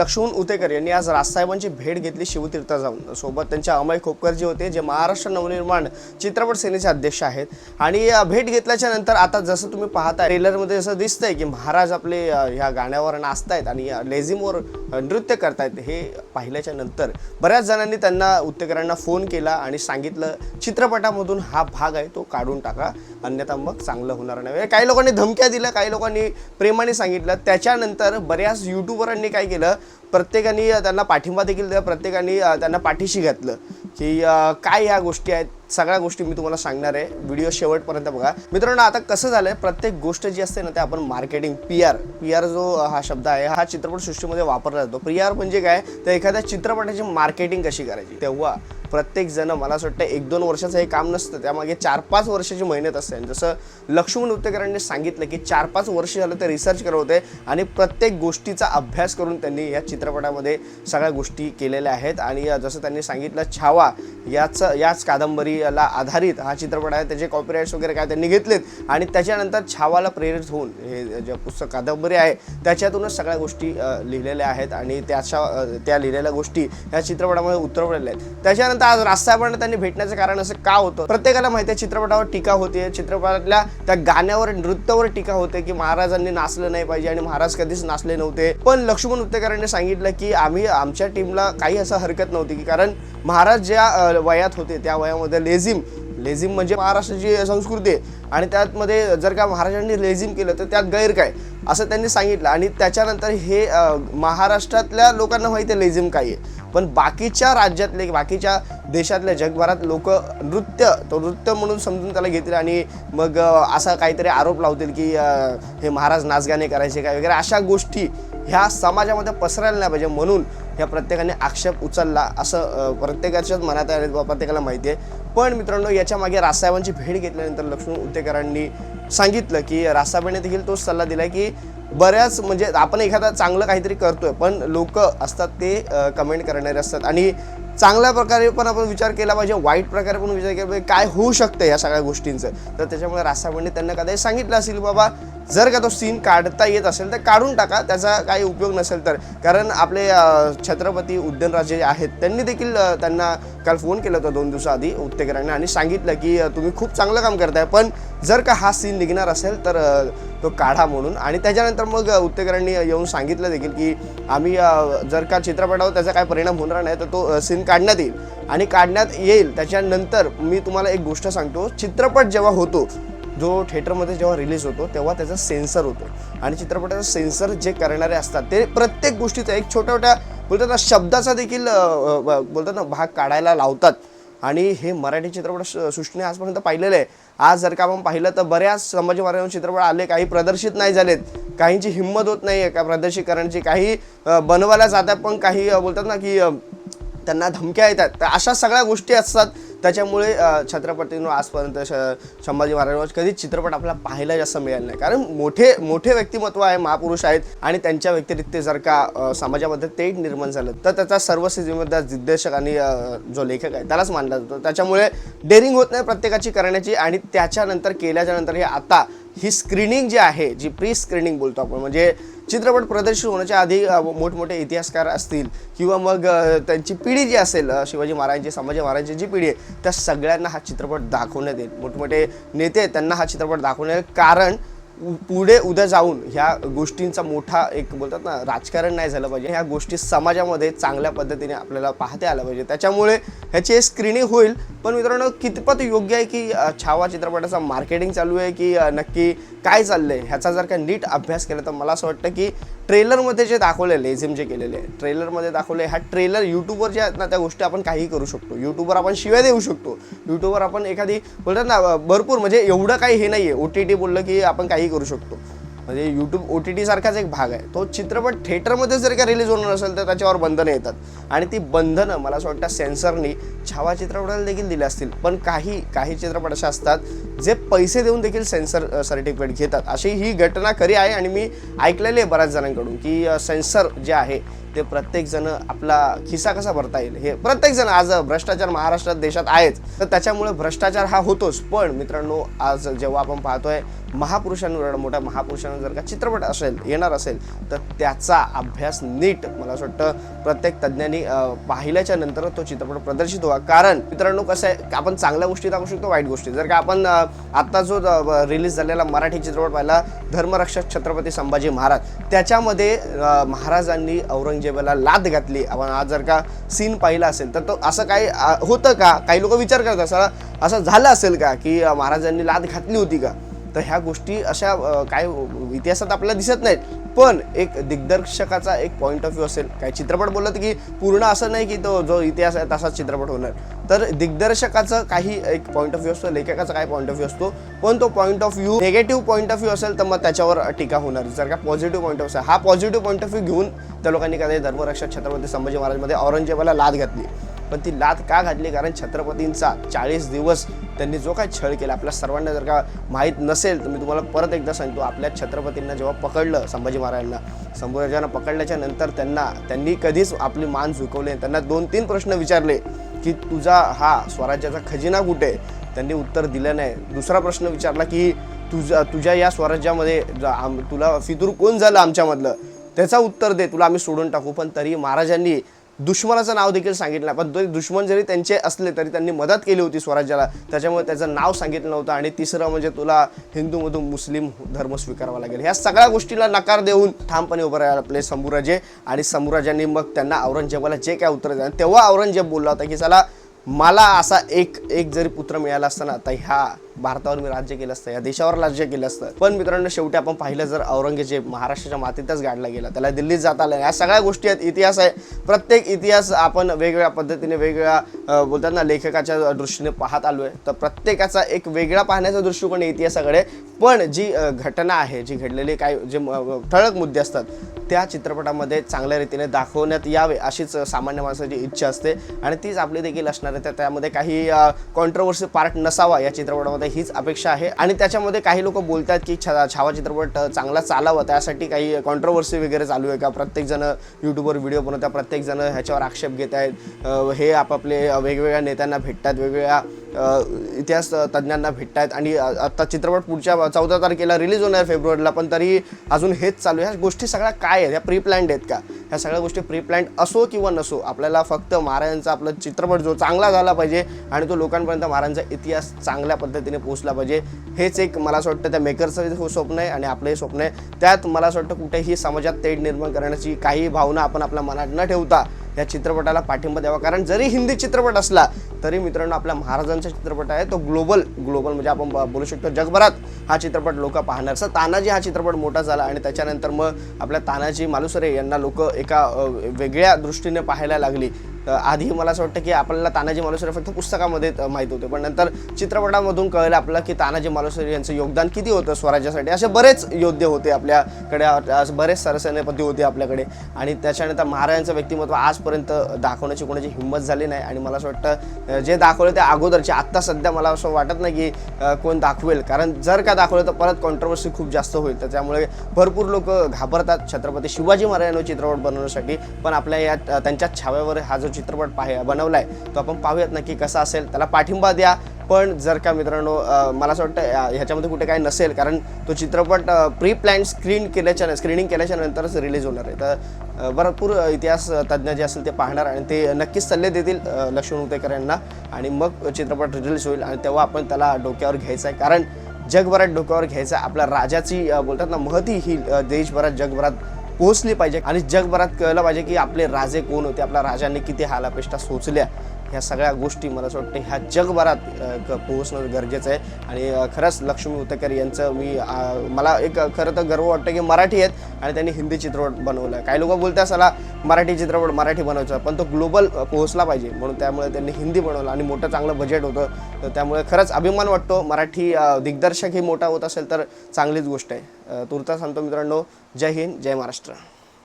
लक्ष्मण उतेकर यांनी आज राजसाहेबांची भेट घेतली शिवतीर्थ जाऊन सोबत त्यांच्या अमय खोपकर जे होते जे महाराष्ट्र नवनिर्माण चित्रपट सेनेचे अध्यक्ष आहेत. आणि भेट घेतल्याच्या नंतर आता जसं तुम्ही पाहता ट्रेलरमध्ये जसं दिसतंय की महाराज आपले ह्या गाण्यावर नाचतायत आणि लेझिमवर नृत्य करतायत हे पाहिल्याच्या नंतर बऱ्याच जणांनी त्यांना उत्तेकरांना फोन केला आणि सांगितलं चित्रपटामधून हा भाग आहे तो काढून टाका. अन्यथा मग चांगलं होणार नाही. म्हणजे काही लोकांनी धमक्या दिल्या काही लोकांनी प्रेमाने सांगितलं. त्याच्यानंतर बऱ्याच युट्यूबरांनी काय केलं प्रत्येकाने त्यांना पाठिंबा देखील दिला प्रत्येकाने त्यांना पाठीशी घातलं की काय ह्या गोष्टी आहेत? सगळ्या गोष्टी मी तुम्हाला सांगणार आहे. व्हिडिओ शेवटपर्यंत बघा. मित्रांनो आता कसं झालंय? प्रत्येक गोष्ट जी असते ना ते आपण marketing P R P R जो हा शब्द आहे हा चित्रपट सृष्टीमध्ये वापरला जातो. पी आर म्हणजे काय? तर एखाद्या चित्रपटाची मार्केटिंग कशी करायची? तेव्हा प्रत्येक जण मला असं वाटतं एक दोन वर्षाचं हे काम नसतं. त्यामागे चार पाच वर्षाची मेहनत असते. आणि जसं लक्ष्मण उत्तेकरांनी सांगितलं की चार पाच वर्ष झालं ते रिसर्च करत होते आणि प्रत्येक गोष्टीचा अभ्यास करून त्यांनी या चित्रपटामध्ये सगळ्या गोष्टी केलेल्या आहेत. आणि जसं त्यांनी सांगितलं छावा याच याच ला आधारित हा चित्रपट आहे. त्याचे कॉपीराईट्स वगैरे काय त्यांनी घेतलेत. आणि त्याच्यानंतर छावाला प्रेरित होऊन हे जे पुस्तक कादंबरी आहे त्याच्यातूनच सगळ्या गोष्टी लिहिलेल्या आहेत. आणि त्याच्या त्या लिहिलेल्या गोष्टी या चित्रपटामध्ये उतरवलेल्या आहेत. त्याच्यानंतर आज रास्तापर्यंत त्यांनी भेटण्याचं कारण असं का होतं? प्रत्येकाला माहिती आहे चित्रपटावर टीका होते चित्रपटातल्या त्या गाण्यावर नृत्यावर टीका होते की महाराजांनी नाचलं नाही पाहिजे आणि महाराज कधीच नाचले नव्हते. पण लक्ष्मण उत्तेकरांनी सांगितलं की आम्ही आमच्या टीमला काही असं हरकत नव्हती की कारण महाराज ज्या वयात होते त्या वयामध्ये लेझिम लेझिम म्हणजे महाराष्ट्राची संस्कृती आहे. आणि त्यातमध्ये जर का महाराजांनी लेझिम केलं तर त्यात गैर काय? असं त्यांनी सांगितलं. आणि त्याच्यानंतर हे महाराष्ट्रातल्या लोकांना माहिती आहे लेझिम काय आहे. पण बाकीच्या राज्यातले बाकीच्या देशातल्या जगभरात लोक नृत्य तो नृत्य म्हणून समजून त्याला घेतील. आणि मग असा काहीतरी आरोप लावतील की हे महाराज नाचगाणे करायचे काय वगैरे अशा गोष्टी ह्या समाजामध्ये पसरायला नाही पाहिजे म्हणून ह्या प्रत्येकाने आक्षेप उचलला असं प्रत्येकाच्याच मनात आहे आणि प्रत्येकाला माहिती आहे. पण मित्रांनो याच्या मागे राजसाहेबांची भेट घेतल्यानंतर लक्ष्मण उत्तेकरांनी सांगितलं की रासाहेबांनी देखील तोच सल्ला दिला की बऱ्याच म्हणजे आपण एखादा चांगलं काहीतरी करतोय पण लोक असतात ते कमेंट करणारे असतात. आणि चांगल्या प्रकारे पण आपण विचार केला पाहिजे वाईट प्रकारे पण विचार केला पाहिजे काय होऊ शकतं या सगळ्या गोष्टींचं? तर त्याच्यामुळे रासाहेबांनी त्यांना कदाचित सांगितलं असेल बाबा जर का तो सीन काढता येत असेल तर काढून टाका त्याचा काही उपयोग नसेल तर. कारण आपले छत्रपती उद्यनराजे जे आहेत त्यांनी देखील त्यांना काल फोन केला होता दोन दिवसाआधी उत्तेकरांनी आणि सांगितलं की तुम्ही खूप चांगलं काम करताय पण जर का हा सीन निघणार असेल तर तो काढा म्हणून. आणि त्याच्यानंतर मग उत्तेकरांनी येऊन सांगितलं देखील की आम्ही जर का चित्रपटावर त्याचा काय परिणाम होणार नाही तर तो सीन काढण्यात येईल. आणि काढण्यात येईल त्याच्यानंतर मी तुम्हाला एक गोष्ट सांगतो चित्रपट जेव्हा होतो जो थिएटरमध्ये जेव्हा रिलीज होतो तेव्हा त्याचा सेन्सर होतो. आणि चित्रपटाचा सेन्सर जे करणारे असतात ते प्रत्येक गोष्टीचा एक छोट्या छोट्या बोलतात ना शब्दाचा देखील बोलतात ना भाग काढायला लावतात. आणि हे मराठी चित्रपट सृष्टीने आजपर्यंत पाहिलेलं आहे. आज जर का आपण पाहिलं तर बऱ्याच समाज माध्यम चित्रपट आले काही प्रदर्शित नाही झालेत. काहींची हिंमत होत नाही आहे का प्रदर्शित करण्याची काही बनवायला जातात पण काही बोलतात ना की त्यांना धमक्या येतात. तर अशा सगळ्या गोष्टी असतात. त्याच्यामुळे छत्रपतींवर आजपर्यंत श संभाजी महाराजांवर कधीच चित्रपट आपल्याला पाहायला जास्त मिळाला नाही. कारण मोठे मोठे व्यक्तिमत्व आहे महापुरुष आहेत आणि त्यांच्या व्यतिरिक्त जर का समाजामध्ये ते निर्माण झालं तर त्याचा सर्व जिम्मेदार दिग्दर्शक आणि जो लेखक आहे त्यालाच मानला जातो. त्याच्यामुळे डेअरिंग होत नाही प्रत्येकाची करण्याची आणि त्याच्यानंतर केल्याच्यानंतर हे आता ही स्क्रीनिंग जी आहे जी प्री स्क्रीनिंग बोलतो आपण म्हणजे चित्रपट प्रदर्शित होण्याच्या आधी मोठमोठे इतिहासकार असतील किंवा मग त्यांची पिढी जी असेल शिवाजी महाराजांची संभाजी महाराजांची जी पिढी आहे त्या सगळ्यांना हा चित्रपट दाखवण्यात येईल. मोठमोठे नेते त्यांना हा चित्रपट दाखवण्यात कारण पुढे उद्या जाऊन ह्या गोष्टींचा मोठा एक बोलतात ना राजकारण नाही झालं पाहिजे. ह्या गोष्टी समाजामध्ये चांगल्या पद्धतीने आपल्याला पाहता आल्या पाहिजे. त्याच्यामुळे ह्याची स्क्रीनिंग होईल. पण मित्रांनो कितपत योग्य आहे की छावा चित्रपटाचा मार्केटिंग चालू आहे की नक्की काय चाललं आहे ह्याचा जर का नीट अभ्यास केला तर मला असं वाटतं की ट्रेलरमध्ये जे दाखवले लेझिम जे केलेले आहे ट्रेलरमध्ये दाखवले ह्या ट्रेलर यूट्यूबवर जे आहेत ना त्या गोष्टी आपण काहीही करू शकतो. यूट्यूबवर आपण शिवाय देऊ शकतो. यूट्यूबवर आपण एखादी बोलतात ना भरपूर म्हणजे एवढं काही हे नाही आहे ओ टी टी बोललं की आपण काही करू शकतो. म्हणजे यूट्यूब ओ टी टी सारखाच एक भाग आहे. तो चित्रपट थिएटरमध्ये जर का रिलीज होणार असेल तर त्याच्यावर बंधनं येतात. आणि ती बंधनं मला असं वाटतं सेन्सरनी छावा चित्रपटाला देखील दिले असतील. पण काही काही चित्रपट असे असतात जे पैसे देऊन देखील सेन्सर सर्टिफिकेट घेतात. अशी ही घटना खरी आहे आणि मी ऐकलेली आहे बऱ्याच जणांकडून की सेन्सर जे आहे ते प्रत्येकजण आपला खिसा कसा भरता येईल? हे प्रत्येकजण आज भ्रष्टाचार महाराष्ट्रात देशात आहेच. तर त्याच्यामुळे भ्रष्टाचार हा होतोच. पण मित्रांनो आज जेव्हा आपण पाहतोय महापुरुषांवर मोठ्या महापुरुषांवर जर का चित्रपट असेल येणार असेल तर त्याचा अभ्यास नीट मला असं वाटतं प्रत्येक तज्ज्ञांनी पाहिल्याच्या नंतर तो चित्रपट प्रदर्शित व्हावा. कारण मित्रांनो कसं आहे आपण चांगल्या गोष्टी दाखवू शकतो वाईट गोष्टी. जर का आपण आत्ता जो रिलीज झालेला मराठी चित्रपट पाहिला धर्मरक्षक छत्रपती संभाजी महाराज त्याच्यामध्ये महाराजांनी औरंगजेबाला लाद घातली. आपण आज जर का सीन पाहिला असेल तर तो असं काही होतं का? काही लोक विचार करतात असं असं झालं असेल का की महाराजांनी लाद घातली होती का? तर ह्या गोष्टी अशा काय इतिहासात आपल्याला दिसत नाहीत. पण एक दिग्दर्शकाचा एक पॉईंट ऑफ व्ह्यू असेल. काय चित्रपट बोलत की पूर्ण असं नाही की तो जो इतिहास आहे तसाच चित्रपट होणार. तर दिग्दर्शकाचं काही एक पॉईंट ऑफ व्ह्यू असतो लेखकाचा काही पॉईंट ऑफ व्ह्यू असतो. पण तो point of view negative point of view असेल तर मग त्याच्यावर टीका होणार. जर का पॉझिटिव्ह पॉईंट ऑफ व्ह्यू हा पॉझिटिव्ह पॉईंट ऑफ व्ह्यू घेऊन त्या लोकांनी काय धर्मरक्षक छत्रपती संभाजी महाराजमध्ये औरंगजेबाला लाद घातली. पण ती लात का घातली? कारण छत्रपतींचा चाळीस दिवस त्यांनी जो काय छळ केला आपल्या सर्वांना जर का माहीत नसेल तर मी तुम्हाला परत एकदा सांगतो आपल्या छत्रपतींना जेव्हा पकडलं संभाजी महाराजांना संभाजीराजांना पकडल्याच्या नंतर त्यांना त्यांनी कधीच आपली मान झुकवली त्यांना दोन तीन प्रश्न विचारले की तुझा हा स्वराज्याचा खजिना कुठे आहे? त्यांनी उत्तर दिलं नाही. दुसरा प्रश्न विचारला की तुझ्या तुझ्या या स्वराज्यामध्ये आम- तुला फितूर कोण झालं आमच्यामधलं? त्याचा उत्तर दे तुला आम्ही सोडून टाकू पण तरी महाराजांनी दुश्मनाचं नाव देखील सांगितलं. पण तरी दुश्मन जरी त्यांचे असले तरी त्यांनी मदत केली होती स्वराज्याला. त्याच्यामुळे त्याचं नाव सांगितलं नव्हतं आणि तिसरं म्हणजे तुला हिंदूमधून मुस्लिम धर्म स्वीकारावा लागेल. ह्या सगळ्या गोष्टीला नकार देऊन ठामपणे उभं राहिले आपले संभुराजे आणि संभुराजांनी मग त्यांना औरंगजेबाला जे काय उत्तर दिलं तेव्हा औरंगजेब बोलला होता की चला मला असा एक एक जरी पुत्र मिळाला असताना तर ह्या भारतावर मी राज्य केलं असतं या देशावर राज्य केलं असतं. पण मित्रांनो शेवटी आपण पाहिलं जर औरंगजेब महाराष्ट्राच्या मातीतच गाडला गेला त्याला दिल्लीत जाता आलं या सगळ्या गोष्टी आहेत इतिहास आहे. प्रत्येक इतिहास आपण वेगवेगळ्या पद्धतीने वेगवेगळ्या बोलतात ना लेखकाच्या दृष्टीने पाहत आलो आहे तर प्रत्येकाचा एक वेगळा पाहण्याचा दृष्टिकोन आहे इतिहासाकडे. पण जी घटना आहे जी घडलेली काय जे ठळक मुद्दे असतात त्या चित्रपटामध्ये चांगल्या रीतीने दाखवण्यात यावे अशीच सामान्य माणसाची इच्छा असते. आणि तीच आपली देखील असणार आहे. तर त्यामध्ये काही कॉन्ट्रोवर्सी पार्ट नसावा या चित्रपटामध्ये. हीच अपेक्षा आहे. आणि त्याच्यामध्ये काही लोक बोलतात की छा छावा चित्रपट चांगला चालावा. त्यासाठी काही कॉन्ट्रोवर्सी वगैरे चालू आहे का? प्रत्येकजण यूट्यूबवर व्हिडिओ बनवतात. प्रत्येकजण ह्याच्यावर आक्षेप घेत आहेत हे आपापले वेगवेगळ्या नेत्यांना भेटतात. वेगवेगळ्या इतिहास तज्ज्ञांना भेटतात आणि आत्ता आता चित्रपट पुढच्या चौदा तारखेला रिलीज होणार फेब्रुवारीला पण तरी अजून हेच चालू आहे. ह्या गोष्टी सगळ्या काय आहेत? ह्या प्री प्लॅन्ड आहेत का? ह्या सगळ्या गोष्टी प्री प्लॅन्ड असो किंवा नसो आपल्याला फक्त महाराजांचा आपला चित्रपट जो चांगला झाला पाहिजे आणि तो लोकांपर्यंत महाराजांचा इतिहास चांगल्या पद्धतीने पोहोचला पाहिजे हेच एक मला असं वाटतं त्या मेकरचं स्वप्न आहे आणि आपलंही स्वप्न आहे. त्यात मला असं वाटतं कुठेही समाजात तेढ निर्माण करण्याची काही भावना आपण आपल्या मनात न ठेवता या चित्रपटाला पाठिंबा द्यावा. कारण जरी हिंदी चित्रपट असला तरी मित्रांनो आपल्या महाराजांचा चित्रपट आहे तो ग्लोबल ग्लोबल म्हणजे आपण बोलू शकतो जगभरात हा चित्रपट लोक पाहणार. सर तानाजी हा चित्रपट मोठा झाला आणि त्याच्यानंतर मग आपल्या तानाजी मालुसरे यांना लोक एका वेगळ्या दृष्टीने पाहायला लागली. आधी मला असं वाटतं की आपल्याला तानाजी मालुसरे फक्त पुस्तकामध्ये माहीत होते. पण नंतर चित्रपटामधून कळलं आपलं की तानाजी मालुसरे यांचं योगदान किती होतं स्वराज्यासाठी. असे बरेच योद्धे होते आपल्याकडे बरेच सरसेनापती होते आपल्याकडे. आणि त्याच्यानंतर महाराजांचं व्यक्तिमत्व आजपर्यंत दाखवण्याची कोणाची हिंमत झाली नाही. आणि मला असं वाटतं जे दाखवलं ते अगोदरचे आत्ता सध्या मला असं वाटत नाही की कोण दाखवेल. कारण जर का दाखवलं तर परत कॉन्ट्रोवर्सी खूप जास्त होईल. तर त्यामुळे भरपूर लोक घाबरतात छत्रपती शिवाजी महाराजांवर चित्रपट बनवण्यासाठी. पण आपल्या या त्यांच्या छाव्यावर हा जो चित्रपट पाहे बनवलाय. तो आपण पाहूयात नक्की कसा असेल. त्याला पाठिंबा द्या. पण जर का मित्रांनो मला असं वाटतं ह्याच्यामध्ये कुठे काही नसेल कारण तो चित्रपट प्री प्लॅन स्क्रीन केल्याच्या स्क्रीनिंग केल्याच्या नंतरच रिलीज होणार आहे. तर भरपूर इतिहास तज्ज्ञ जे असतील ते पाहणार आणि ते नक्कीच सल्ले देतील लक्ष्मण उतेकर यांना. आणि मग चित्रपट रिलीज होईल आणि तेव्हा आपण त्याला डोक्यावर घ्यायचं आहे. कारण जगभरात डोक्यावर घ्यायचं आहे. आपल्या राजाची बोलतात ना महती ही देशभरात जगभरात पोहोचली पाहिजे आणि जगभरात कळलं पाहिजे की आपले राजे कोण होते? आपल्या राजांनी किती हालापेष्टा सोचल्या? ह्या सगळ्या गोष्टी मला असं वाटतं ह्या जगभरात पोहोचणं गरजेचं आहे. आणि खरंच लक्ष्मी उतकर यांचं मी मला एक खरं तर गर्व वाटतं की मराठी आहेत आणि त्यांनी हिंदी चित्रपट बनवलं आहे. काही लोक बोलतात सला मराठी चित्रपट मराठी बनवायचा. पण तो ग्लोबल पोहोचला पाहिजे. म्हणून त्यामुळे त्यांनी हिंदी बनवलं आणि मोठं चांगलं बजेट होतं. तर त्यामुळे खरंच अभिमान वाटतो. मराठी दिग्दर्शक ही मोठा होत असेल तर चांगलीच गोष्ट आहे. तुर्ता सांगतो मित्रांनो जय हिंद जय महाराष्ट्र.